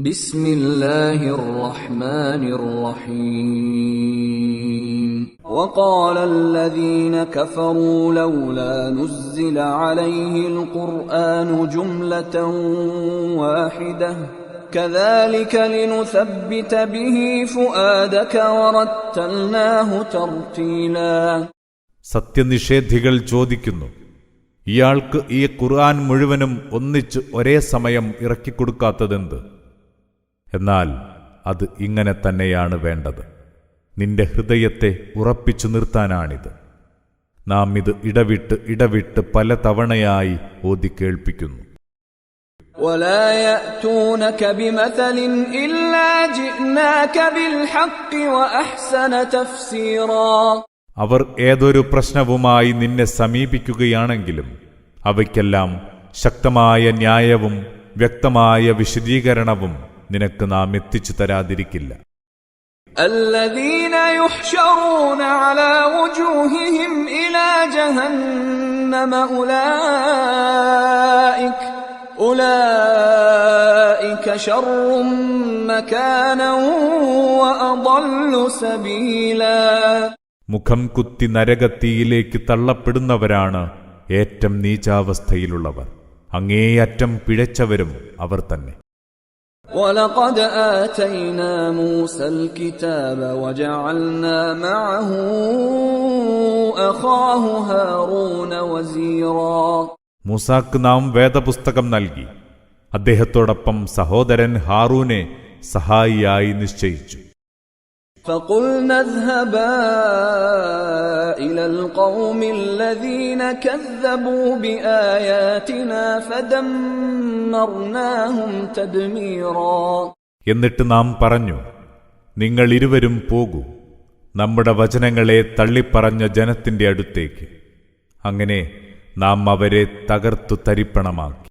بسم الله الرحمن الرحيم وقال الذين كفروا لولا نزل عليه القرآن جملة واحدة كذلك لنثبت به فؤادك ورتلناه ترتيلا സത്യനിഷേധികൾ ചോദിക്കുന്നു ഇയാൾക്ക് ഈ ഖുർആൻ മുഴുവനും ഒന്നിച്ച് ഒരേ സമയം ഇറക്കിക്കൊടുക്കാത്തതെന്ത് എന്നാൽ അത് ഇങ്ങനെ തന്നെയാണ് വേണ്ടത് നിന്റെ ഹൃദയത്തെ ഉറപ്പിച്ചു നിർത്താനാണിത് നാം ഇത് ഇടവിട്ട് ഇടവിട്ട് പല തവണയായി ഓതി കേൾപ്പിക്കുന്നു ولا يأتونك بمثل إلا جئناك بالحق وأحسن تفسيرا അവർ ഏതൊരു പ്രശ്നവുമായി നിന്നെ സമീപിക്കുകയാണെങ്കിലും അവയ്ക്കെല്ലാം ശക്തമായ ന്യായവും വ്യക്തമായ വിശദീകരണവും നിനക്ക് നാം എത്തിച്ചു തരാതിരിക്കില്ല الذين يحشرون على وجوههم إلى جهنم أولئك أولئك شر مكانا وأضل سبيلا മുഖം കുത്തി നരകത്തിയിലേക്ക് തള്ളപ്പെടുന്നവരാണ് ഏറ്റം നീചാവസ്ഥയിലുള്ളവർ അങ്ങേയറ്റം പിഴച്ചവരും അവർ തന്നെ ولقد آتينا موسى الكتاب وجعلنا معه أخاه هارون وزيرا മൂസാക്ക് നാം വേദപുസ്തകം നൽകി അദ്ദേഹത്തോടൊപ്പം സഹോദരൻ ഹാറൂനെ സഹായിയായി നിശ്ചയിച്ചു فقلنا اذهبا إلى القوم الذين كذبوا بآياتنا فدمرناهم تدميرا എന്നിട്ട് നാം പറഞ്ഞു നിങ്ങൾ ഇരുവരും പോകൂ നമ്മുടെ വചനങ്ങളെ തള്ളിപ്പറഞ്ഞ ജനത്തിന്റെ അടുത്തേക്ക് അങ്ങനെ നാം അവരെ തകർത്തു തരിപ്പണമാക്കി